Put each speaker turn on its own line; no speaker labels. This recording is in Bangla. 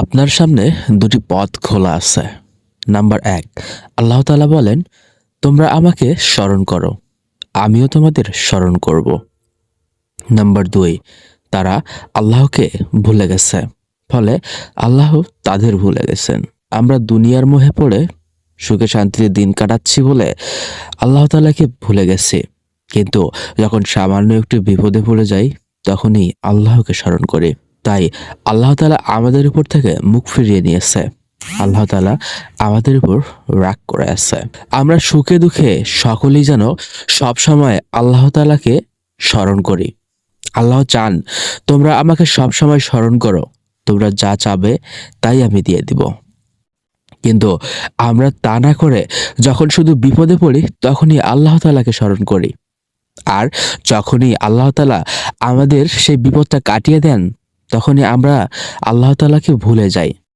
আপনার সামনে দুটি পথ খোলা আছে। নাম্বার এক, আল্লাহ তালা বলেন, তোমরা আমাকে স্মরণ করো, আমিও তোমাদের স্মরণ করব। নাম্বার দুই, তারা আল্লাহকে ভুলে গেছে, ফলে আল্লাহ তাদের ভুলে গেছেন। আমরা দুনিয়ার মোহে পড়ে সুখে শান্তিতে দিন কাটাচ্ছি বলে আল্লাহ তালাকে ভুলে গেছি। কিন্তু যখন সামান্য একটু বিপদে পড়ে যাই, তখনই আল্লাহকে স্মরণ করি। তাই আল্লাহ তালা আমাদের উপর থেকে মুখ ফিরিয়ে নিয়েছে। আল্লাহ তালা আমাদের উপর রাগ করে আছে। আমরা সুখে দুঃখে সকলেই যেন সবসময় আল্লাহ তালাকে স্মরণ করি। আল্লাহ চান তোমরা আমাকে সবসময় স্মরণ করো। তোমরা যা চাবে তাই আমি দিয়ে দিব। কিন্তু আমরা তা না করে যখন শুধু বিপদে পড়ি, তখনই আল্লাহ তালাকে স্মরণ করি। আর যখনই আল্লাহ তালা আমাদের সেই বিপদটা কাটিয়ে দেন তখনই আমরা আল্লাহ তালাকে ভুলে যাই।